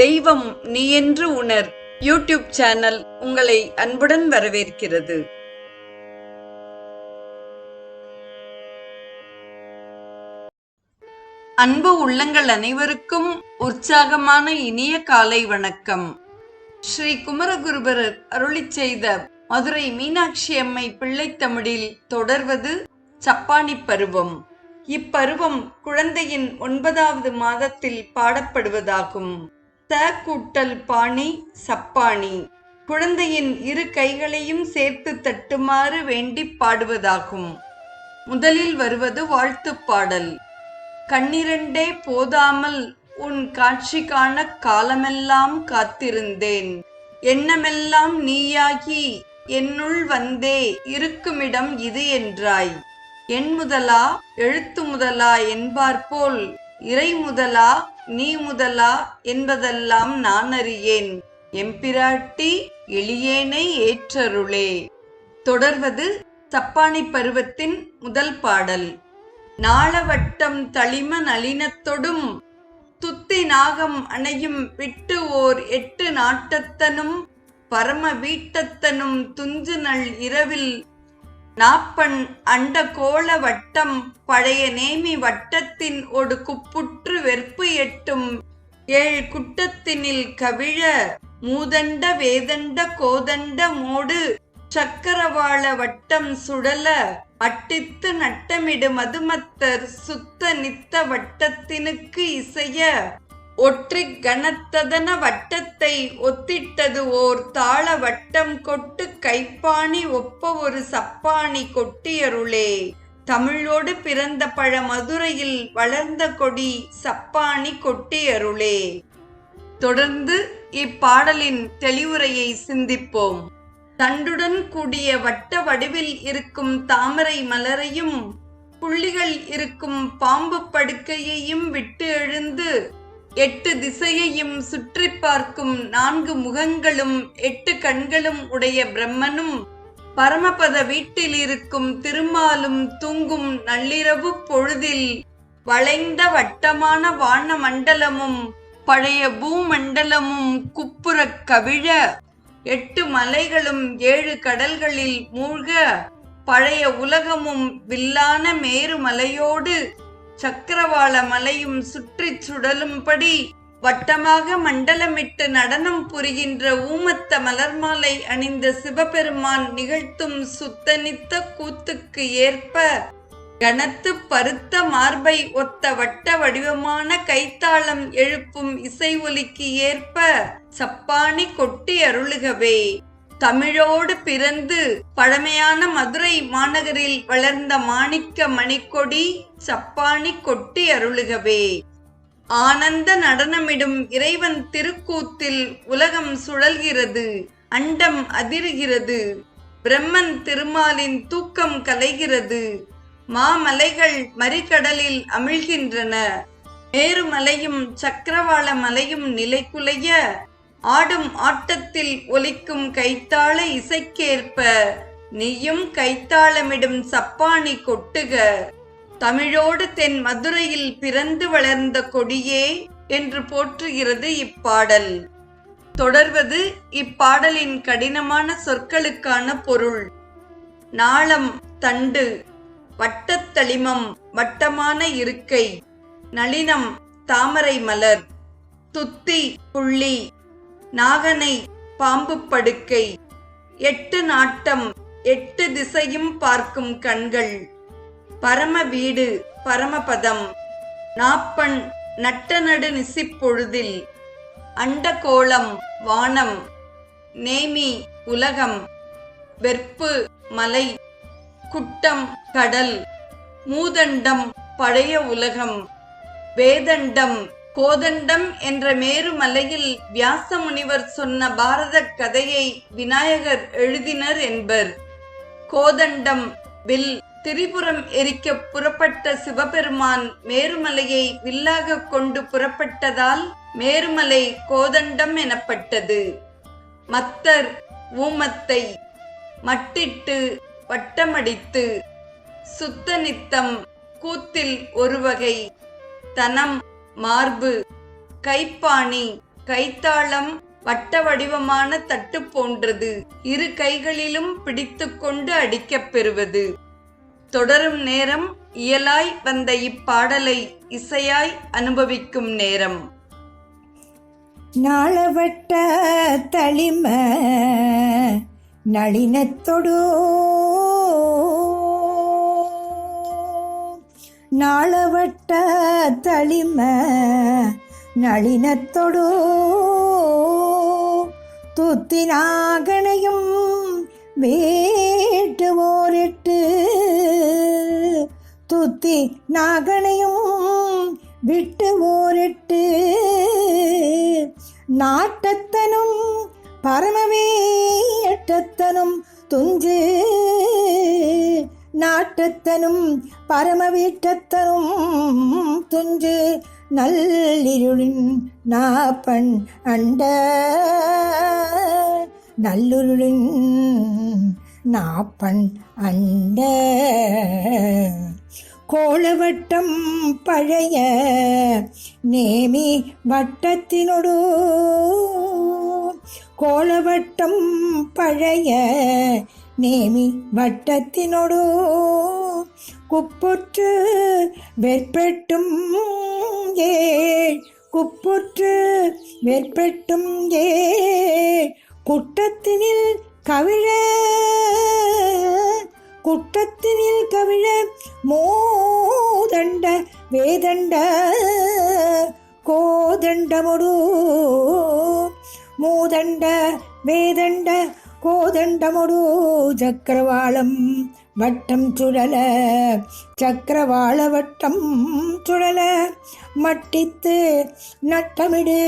தெய்வம் நீ என்று உணர். யூடியூப் சேனல் உங்களை அன்புடன் வரவேற்கிறது. அன்பு உள்ளங்கள் அனைவருக்கும் உற்சாகமான இனிய காலை வணக்கம். ஸ்ரீ குமரகுருபரர் அருளிச் செய்த மதுரை மீனாட்சி அம்மை பிள்ளைத்தமிழில் தொடர்வது சப்பானி பருவம். இப்பருவம் குழந்தையின் ஒன்பதாவது மாதத்தில் பாடப்படுவதாகும். த கூட்டல் பாணி சப்பாணி. குழந்தையின் இரு கைகளையும் சேர்த்து தட்டுமாறு வேண்டி பாடுவதாகும். முதலில் வருவது வாழ்த்துப் பாடல். கண்ணிரண்டே போதாமல் உன் காட்சி காண காலமெல்லாம் காத்திருந்தேன். எண்ணமெல்லாம் நீயாகி என்னுள் வந்தே இருக்குமிடம் இது என்றாய். என் முதலா எழுத்து முதலா என்பார்போல் இறை முதலா நீ முதலா என்பதெல்லாம் நான் அறியேன். எம்பிராட்டி எளியேனை ஏற்றருளே. தொடர்வது சப்பானி பருவத்தின் முதல் பாடல். நாளவட்டம் தளிம நளினத்தொடும் துத்தி நாகம் அணையும் விட்டு ஓர் எட்டு நாட்டத்தனும் பரம வீட்டத்தனும் துஞ்சு நள் இரவில் நாப்பண் அண்ட கோள வட்டம் பழைய நேமி வட்டத்தின் ஒடு குப்புற்று வெற்பு எட்டும். ஏழ் குட்டத்தினில் கவிழ மூதண்ட வேதண்ட கோதண்ட மோடு சக்கரவாள வட்டம் சுடல அட்டித்து நட்டமிடு மதுமத்தர் சுத்த நித்த வட்டத்தினுக்கு இசைய ஒற்றி கனத்ததன வட்டத்தை ஒத்திட்டது ஓர் தாள வட்டம் கொட்டு கைப்பாணி ஒப்ப ஒரு சப்பாணி கொட்டியருளே. தமிழோடு பிறந்த பழ மதுரையில் வளர்ந்த கொடி சப்பாணி கொட்டியருளே. தொடர்ந்து இப்பாடலின் தெளிவுரையை சிந்திப்போம். தண்டுடன் கூடிய வட்ட வடிவில் இருக்கும் தாமரை மலரையும் புள்ளிகள் இருக்கும் பாம்பு படுக்கையையும் விட்டு எழுந்து எட்டு திசையையும் சுற்றி பார்க்கும் நான்கு முகங்களும் எட்டு கண்களும் உடைய பிரம்மனும் பரமபத வீட்டில் இருக்கும் திருமாலும் தூங்கும் நள்ளிரவு பொழுதில் வளைந்த வட்டமான வான மண்டலமும் பழைய பூமண்டலமும் குப்புறக் கவிழ எட்டு மலைகளும் ஏழு கடல்களில் மூழ்க பழைய உலகமும் வில்லான மேரு மலையோடு சக்கரவாள மலையும் சுற்றிச் சுடலும்படி வட்டமாக மண்டலமிட்டு நடனம் புரிகின்ற ஊமத்த மலர்மாலை அணிந்த சிவபெருமான் நிகழ்த்தும் சுத்தனித்த கூத்துக்கு ஏற்ப கனத்து பருத்த மார்பை ஒத்த வட்ட வடிவமான கைத்தாளம் எழுப்பும் இசை ஒலிக்கு ஏற்ப சப்பானி கொட்டி அருளுகவே. தமிழோடு பிறந்து பழமையான மதுரை மாநகரில் வளர்ந்த மாணிக்க மணிக்கொடி சப்பாணி கொட்டி அருளுகவே. ஆனந்த நடனமிடும் இறைவன் திருக்கூத்தில் உலகம் சுழல்கிறது அண்டம் அதிருகிறது. பிரம்மன் திருமாலின் தூக்கம் கலைகிறது மாமலைகள் மறிகடலில் அமிழ்கின்றன. மேருமலையும் சக்கரவாள மலையும் நிலைக்குலைய ஆடும் ஆட்டத்தில் ஒலிக்கும் கைத்தாள இசைக்கேற்ப நீயும் கைத்தாளமிடும் சப்பானி கொட்டுக. தமிழோடு தென் மதுரையில் பிறந்து வளர்ந்த கொடியே என்று போற்றுகிறது இப்பாடல். தொடர்வது இப்பாடலின் கடினமான சொற்களுக்கான பொருள். நாளம் தண்டு வட்டத்தளிமம் வட்டமான இருக்கை. நளினம் தாமரை மலர். துத்தி புள்ளி நாகனை பாம்பு படுக்கை. எட்டு நாட்டம் எட்டு திசையும் பார்க்கும் கண்கள். பரம வீடு பரமபதம் நாப்பண் நட்ட நடு நிசிப்பொழுதில். அண்டகோளம் வானம். நேமி உலகம். வெற்பு மலை. குட்டம் கடல். மூதண்டம் பழைய உலகம். வேதண்டம் கோதண்டம் என்ற மேருமலையில் வியாச முனிவர் சொன்ன பாரத கதையை விநாயகர் எழுதினர் என்பர். கோதண்டம் வில் திரிபுரம் எரிக்க புறப்பட்ட சிவபெருமான் மேருமலையை வில்லாக கொண்டு புறப்பட்டதால் மேருமலை கோதண்டம் எனப்பட்டது. மத்தர் ஊமத்தை மட்டிட்டு வட்டமடித்து சுத்தனித்தம் கூத்தில் ஒருவகை தனம் மார்பு. கைப்பாணி. கைத்தாளம் வட்ட வடிவமான தட்டு போன்றது. இரு கைகளிலும் பிடித்துக்கொண்டு அடிக்கப் பெறுவது. தொடரும் நேரம் இயலாய் வந்த இப்பாடலை இசையாய் அனுபவிக்கும் நேரம். நாளவட்ட தளிம நளினத்தொடோ நாளவட்ட தளிம நளினத்தொடு. துத்தினாகணையும் வேட்டு ஓரிட்டு துத்தி நாகனையும் விட்டு ஓரிட்டு நாட்டத்தனும் பரமவேட்டத்தனும் துஞ்சு நாட்டுத்தனும் பரமவீட்டத்தனும் துஞ்சு நல்லிருளின் நாப்பண் அண்ட நல்லுருளின் நாப்பண் அண்ட. கோளவட்டம் பழைய நேமி வட்டத்தினொடு கோளவட்டம் பழைய நேமி வட்டத்தினொடு குப்புற்று வெற்பெட்டும் ஏ. குப்புற்று வெற்பெட்டும் ஏ. குட்டத்தினில் கவிழ குட்டத்தினில் கவிழ மோதண்ட வேதண்ட கோதண்டமுடு மூதண்ட வேதண்ட கோதண்டமுடு சக்கரவாளம் வட்டம் சுழல சக்கரவாள வட்டம் சுழல மட்டித்து நட்டமிடு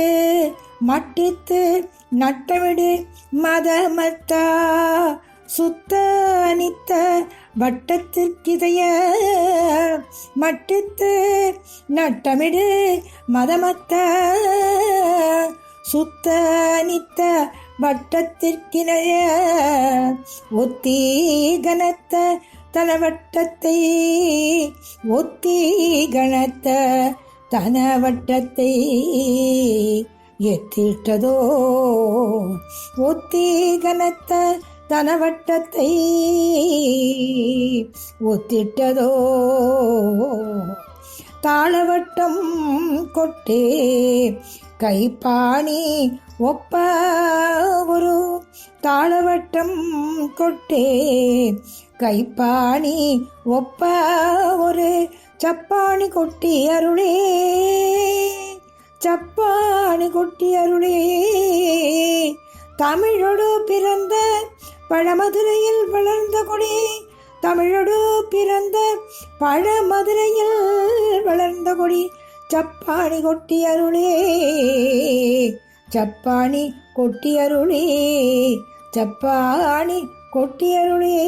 மட்டித்து நட்டமிடு மதமத்தா சுத்த அனித்த வட்டத்திற்கிதைய மட்டித்து நட்டமிடு மதமத்த சுத்த அனித்த வட்டத்திற்கிணைய ஒத்தி கனத்த தனவட்டத்தை ஒத்தி கணத்த தனவட்டத்தை எத்திட்டதோ ஒத்தி கனத்த தனவட்டத்தை ஒத்திட்டதோ? தாளவட்டம் கொட்டே கைப்பாணி ஒப்ப ஒரு தாளவட்டம் கொட்டே கைப்பாணி ஒப்ப ஒரு சப்பாணி கொட்டி அருளே. சப்பாணி கொட்டி அருளே. தமிழோடு பிறந்த பழமதுரையில் வளர்ந்த கொடி தமிழோடு பிறந்த பழமதுரையில் வளர்ந்த கொடி சப்பாணி கொட்டி அருளே. சப்பாணி கொட்டியருளே சப்பாணி கொட்டியருளே.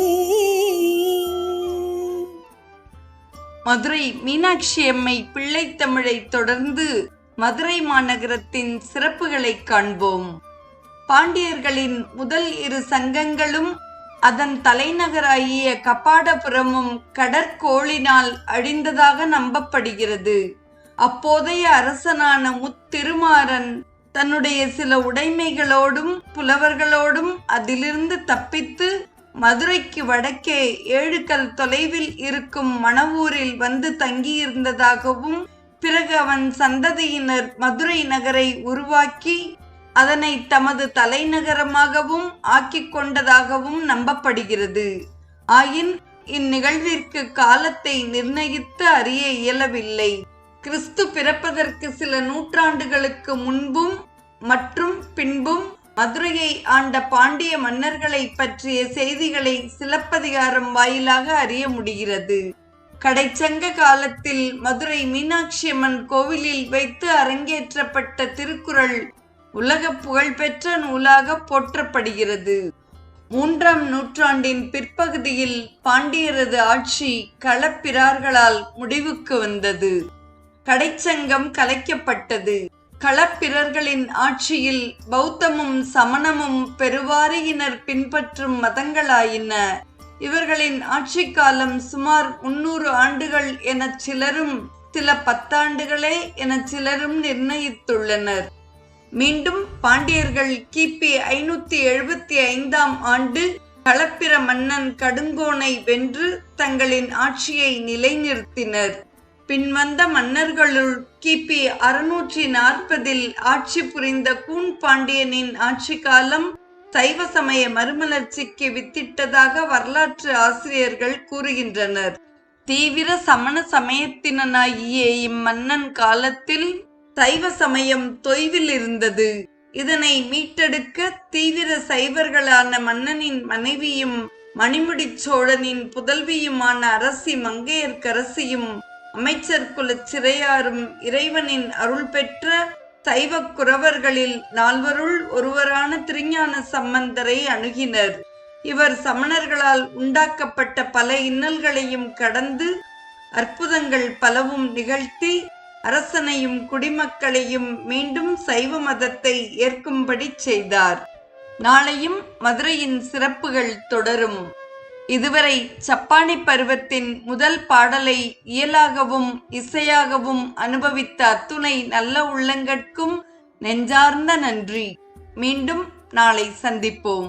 மதுரை மீனாட்சி அம்மை பிள்ளைத்தமிழை தொடர்ந்து மதுரை மாநகரத்தின் சிறப்புகளை காண்போம். பாண்டியர்களின் முதல் இரு சங்கங்களும் அதன் தலைநகராகிய கப்பாடபுரமும் கடற்கோளினால் அழிந்ததாக நம்பப்படுகிறது. அப்போதைய அரசனான முத்திருமாறன் தன்னுடைய சில உடைமைகளோடும் புலவர்களோடும் அதிலிருந்து தப்பித்து மதுரைக்கு வடக்கே ஏழு கல் தொலைவில் இருக்கும் மணவூரில் வந்து தங்கியிருந்ததாகவும் பிறகு அவன் சந்ததியினர் மதுரை நகரை உருவாக்கி அதனை தமது தலைநகரமாகவும் ஆக்கிக் கொண்டதாகவும் நம்பப்படுகிறது. ஆயின் இந்நிகழ்விற்கு காலத்தை நிர்ணயித்து அறிய இயலவில்லை. கிறிஸ்து பிறப்பதற்கு சில நூற்றாண்டுகளுக்கு முன்பும் மற்றும் பின்பும் மதுரையை ஆண்ட பாண்டிய மன்னர்களை பற்றிய செய்திகளை சிலப்பதிகாரம் வாயிலாக அறிய முடிகிறது. கடைச்சங்க காலத்தில் மதுரை மீனாட்சி அம்மன் கோவிலில் வைத்து அரங்கேற்றப்பட்ட திருக்குறள் உலக புகழ்பெற்ற நூலாக போற்றப்படுகிறது. மூன்றாம் நூற்றாண்டின் பிற்பகுதியில் பாண்டியரது ஆட்சி களப்பிரார்களால் முடிவுக்கு வந்தது. கடைச்சங்கம் கலைக்கப்பட்டது. களப்பிரர்களின் ஆட்சியில் பௌத்தமும் சமணமும் பெருவாரியினர் பின்பற்றும் மதங்களாயின. இவர்களின் ஆட்சி காலம் சுமார் முன்னூறு ஆண்டுகள் எனச் சிலரும் சில பத்தாண்டுகளே என சிலரும் நிர்ணயித்துள்ளனர். மீண்டும் பாண்டியர்கள் கிபி ஐநூத்தி எழுபத்தி ஐந்தாம் ஆண்டு களப்பிர மன்னன் கடுங்கோனை வென்று தங்களின் ஆட்சியை நிலைநிறுத்தினர். பின்வந்த மன்னர்களுள் கிபி அறுநூற்றி நாற்பதில் ஆட்சி புரிந்த கூன் பாண்டியனின் ஆட்சி காலம் சைவ சமய மறுமலர்ச்சிக்கு வித்திட்டதாக வரலாற்று ஆசிரியர்கள் கூறுகின்றனர். தீவிர சமண சமயத்தினனாகிய இம்மன்னன் காலத்தில் சைவ சமயம் தொய்வில் இருந்தது. இதனை மீட்டெடுக்க தீவிர சைவர்களான மன்னனின் மனைவியும் மணிமுடி சோழனின் புதல்வியுமான அரசி மங்கையர்க்கரசியும் அமைச்சர் குலச் சிறையாரும் இறைவனின் அருள் பெற்ற சைவ குறவர்களில் நால்வருள் ஒருவரான திருஞான சம்பந்தரை அணுகினர். இவர் சமணர்களால் உண்டாக்கப்பட்ட பல இன்னல்களையும் கடந்து அற்புதங்கள் பலவும் நிகழ்த்தி அரசனையும் குடிமக்களையும் மீண்டும் சைவ மதத்தை ஏற்கும்படி செய்தார். நாளையும் மதுரையின் சிறப்புகள் தொடரும். இதுவரை சப்பானி பருவத்தின் முதல் பாடலை இயலாகவும் இசையாகவும் அனுபவித்த அத்துணை நல்ல உள்ளங்கட்கும் நெஞ்சார்ந்த நன்றி. மீண்டும் நாளை சந்திப்போம்.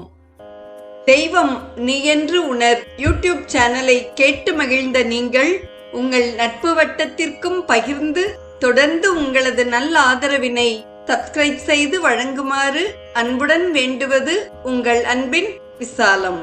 தெய்வம் நீ என்று உணர் யூடியூப் சேனலை கேட்டு மகிழ்ந்த நீங்கள் உங்கள் நட்பு வட்டத்திற்கும் பகிர்ந்து தொடர்ந்து உங்களது நல்ல ஆதரவினை சப்ஸ்கிரைப் செய்து வழங்குமாறு அன்புடன் வேண்டுவது உங்கள் அன்பின் விசாலம்.